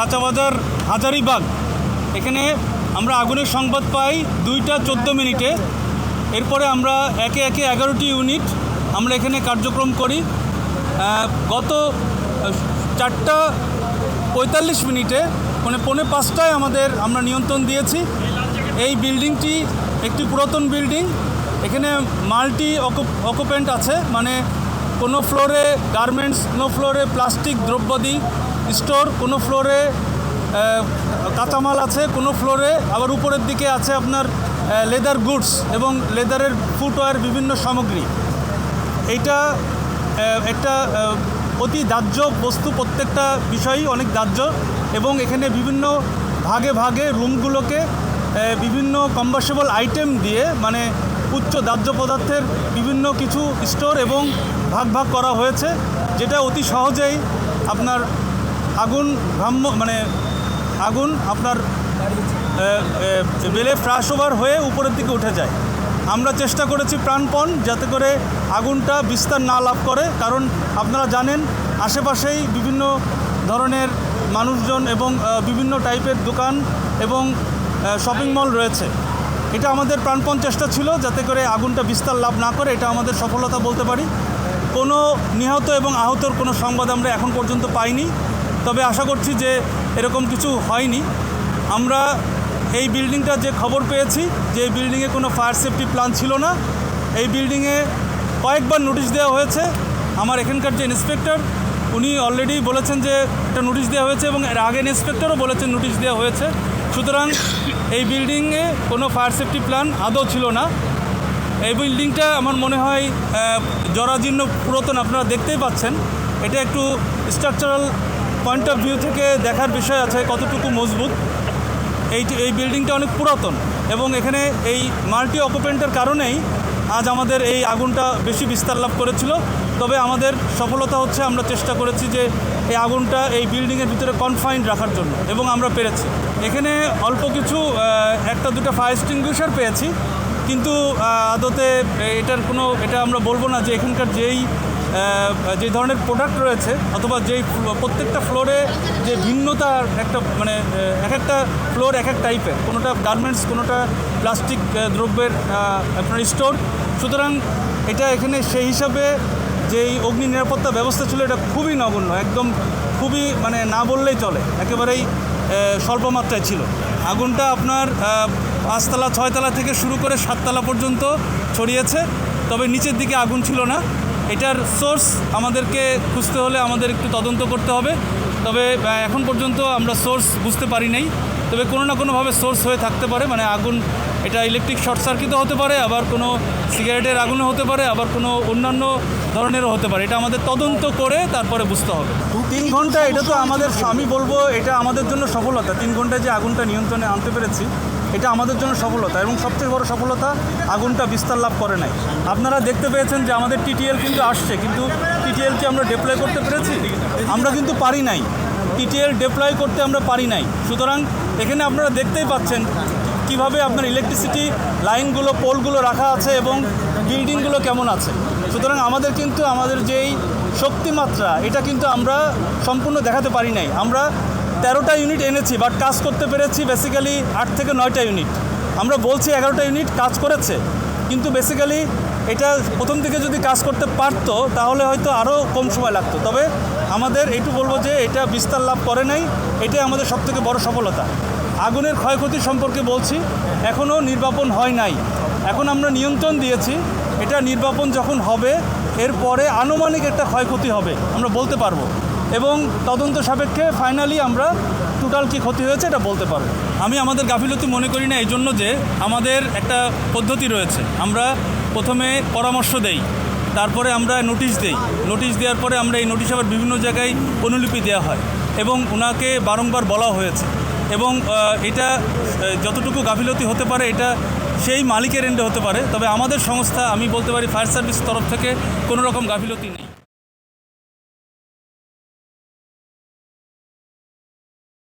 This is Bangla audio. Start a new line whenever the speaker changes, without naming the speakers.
কাঁচাবাজার হাজারিবাগ। এখানে আমরা আগুনের সংবাদ পাই দুইটা চোদ্দ মিনিটে। এরপরে আমরা একে একে এগারোটি ইউনিট আমরা এখানে কার্যক্রম করি। গত চারটা পঁয়তাল্লিশ মিনিটে মানে পৌনে পাঁচটায় আমাদের আমরা নিয়ন্ত্রণ দিয়েছি। এই বিল্ডিংটি একটি পুরাতন বিল্ডিং। এখানে মাল্টি অকুপেন্ট আছে মানে কোনো ফ্লোরে গার্মেন্টস, কোনো ফ্লোরে প্লাস্টিক, দ্রব্যাদি স্টোর, কোনো ফ্লোরে কাঁচামাল আছে, কোনো ফ্লোরে, আবার উপরের দিকে আছে আপনার লেদার গুডস এবং লেদারের ফুটওয়্যার বিভিন্ন সামগ্রী। এইটা একটা অতি দাহ্য বস্তু প্রত্যেকটা বিষয়ই অনেক দাহ্য এবং এখানে বিভিন্ন ভাগে ভাগে রুমগুলোকে বিভিন্ন কম্বাসেবল আইটেম দিয়ে মানে উচ্চ দাহ্য পদার্থের বিভিন্ন কিছু স্টোর এবং ভাগ ভাগ করা হয়েছে, যেটা অতি সহজেই আপনার আগুন ভ্রাম্য মানে আগুন আপনার বেলে ফ্রাশ ওভার হয়ে উপরের দিকে উঠে যায়। আমরা চেষ্টা করেছি প্রাণপণ যাতে করে আগুনটা বিস্তার না লাভ করে, কারণ আপনারা জানেন আশেপাশেই বিভিন্ন ধরনের মানুষজন এবং বিভিন্ন টাইপের দোকান এবং শপিং মল রয়েছে। এটা আমাদের প্রাণপণ চেষ্টা ছিল যাতে করে আগুনটা বিস্তার লাভ না করে, এটা আমাদের সফলতা বলতে পারি। কোনো নিহত এবং আহতর কোনো সংবাদ আমরা এখন পর্যন্ত পাইনি। তবে আশা করছি যে এরকম কিছু হয়নি। আমরা এই বিল্ডিংটা যে খবর পেয়েছি, যে এই বিল্ডিংয়ে কোনো ফায়ার সেফটি প্ল্যান ছিল না, এই বিল্ডিংয়ে কয়েকবার নোটিশ দেওয়া হয়েছে। আমার এখানকার যে ইন্সপেক্টর উনি অলরেডি বলেছেন যে একটা নোটিশ দেওয়া হয়েছে এবং এর আগের ইন্সপেক্টরও বলেছেন নোটিশ দেওয়া হয়েছে। সুতরাং এই বিল্ডিংয়ে কোনো ফায়ার সেফটি প্ল্যান আদৌ ছিল না। এই বিল্ডিংটা আমার মনে হয় জরাজীর্ণ পুরাতন আপনারা দেখতেই পাচ্ছেন। এটা একটু স্ট্রাকচারাল পয়েন্ট অফ ভিউ থেকে দেখার বিষয় আছে কতটুকু মজবুত। এই এই বিল্ডিংটা অনেক পুরাতন এবং এখানে এই মাল্টি অকুপেন্টের কারণেই আজ আমাদের এই আগুনটা বেশি বিস্তার লাভ করেছিল। তবে আমাদের সফলতা হচ্ছে আমরা চেষ্টা করেছি যে এই আগুনটা এই বিল্ডিংয়ের ভিতরে কনফাইন্ড রাখার জন্য এবং আমরা পেরেছি। এখানে অল্প কিছু একটা দুটো ফায়ার এক্সটিংগুইশার পেয়েছি। কিন্তু আদতে এটার কোনো, এটা আমরা বলব না যে এখানকার যেই যে ধরনের প্রোডাক্ট রয়েছে, অথবা যেই প্রত্যেকটা ফ্লোরে যে ভিন্নতার একটা মানে এক একটা ফ্লোর এক এক টাইপের কোনোটা গার্মেন্টস কোনোটা প্লাস্টিক দ্রব্যের আপনার স্টোর সুতরাং এটা এখানে সেই হিসাবে যেই অগ্নি নিরাপত্তা ব্যবস্থা ছিল, এটা খুবই নগণ্য, একদম খুবই মানে না বললেই চলে। একেবারেই স্বল্প মাত্রায় ছিল। আগুনটা আপনার পাঁচতলা, ছয়তলা থেকে শুরু করে সাততলা পর্যন্ত ছড়িয়েছে। তবে নিচের দিকে আগুন ছিল না। এটার সোর্স আমাদেরকে খুঁজতে হলে আমাদের একটু তদন্ত করতে হবে। তবে এখন পর্যন্ত আমরা সোর্স বুঝতে পারি নাই। তবে কোনো না কোনোভাবে সোর্স হয়ে থাকতে পারে। মানে আগুন, এটা ইলেকট্রিক শর্ট সার্কিটও হতে পারে, আবার কোনো সিগারেটের আগুনও হতে পারে, আবার কোনো অন্যান্য ধরনেরও হতে পারে। এটা আমাদের তদন্ত করে তারপরে বুঝতে হবে। তিন ঘণ্টা, এটা তো আমাদের, আমি বলব, এটা আমাদের জন্য সফলতা। তিন ঘন্টায় যে আগুনটা নিয়ন্ত্রণে আনতে পেরেছি এটা আমাদের জন্য সফলতা এবং সবচেয়ে বড় সফলতা আগুনটা বিস্তার লাভ করে নাই। আপনারা দেখতে পেয়েছেন যে আমাদের টিটিএল কিন্তু আসছে, কিন্তু টিটিএল টিটিএলকে আমরা ডিপ্লয় করতে পেরেছি? আমরা কিন্তু পারি নাই। টিটিএল ডিপ্লয় করতে আমরা পারি নাই। সুতরাং এখানে আপনারা দেখতেই পাচ্ছেন কীভাবে আপনার ইলেকট্রিসিটি লাইনগুলো পোলগুলো রাখা আছে এবং বিল্ডিংগুলো কেমন আছে। সুতরাং আমাদের কিন্তু আমাদের যেই শক্তিমাত্রা, এটা কিন্তু আমরা সম্পূর্ণ দেখাতে পারি নাই। আমরা তেরোটা ইউনিট এনেছি বাট কাজ করতে পেরেছি বেসিক্যালি আট থেকে নয়টা ইউনিট আমরা বলছি এগারোটা ইউনিট কাজ করেছে, কিন্তু বেসিক্যালি এটা প্রথম থেকে যদি কাজ করতে পারতো, তাহলে হয়তো আরও কম সময় লাগতো। তবে আমাদের এইটু বলব যে এটা বিস্তার লাভ করে নাই, এটাই আমাদের সবথেকে বড় সফলতা। আগুনের ক্ষয়ক্ষতি সম্পর্কে বলছি এখনও নির্বাপন হয় নাই। এখন আমরা নিয়ন্ত্রণ দিয়েছি, এটা নির্বাপন যখন হবে, এরপরে আনুমানিক একটা ক্ষয়ক্ষতি হবে, আমরা বলতে পারব। এবং তদন্ত সাপেক্ষে ফাইনালি আমরা টোটাল কী ক্ষতি হয়েছে এটা বলতে পারব। আমি আমাদের গাফিলতি মনে করি না এই জন্য যে আমাদের একটা পদ্ধতি রয়েছে। আমরা প্রথমে পরামর্শ দেই, তারপরে আমরা নোটিশ দেই। নোটিশ দেওয়ার পরে আমরা এই নোটিশ আবার বিভিন্ন জায়গায় অনুলিপি দেওয়া হয় এবং ওনাকে বারংবার বলা হয়েছে এবং এটা যতটুকু গাফিলতি হতে পারে এটা সেই মালিকের এন্ডে হতে পারে। তবে আমাদের সংস্থা, আমি বলতে পারি ফায়ার সার্ভিস তরফ থেকে কোনো রকম গাফিলতি নেই।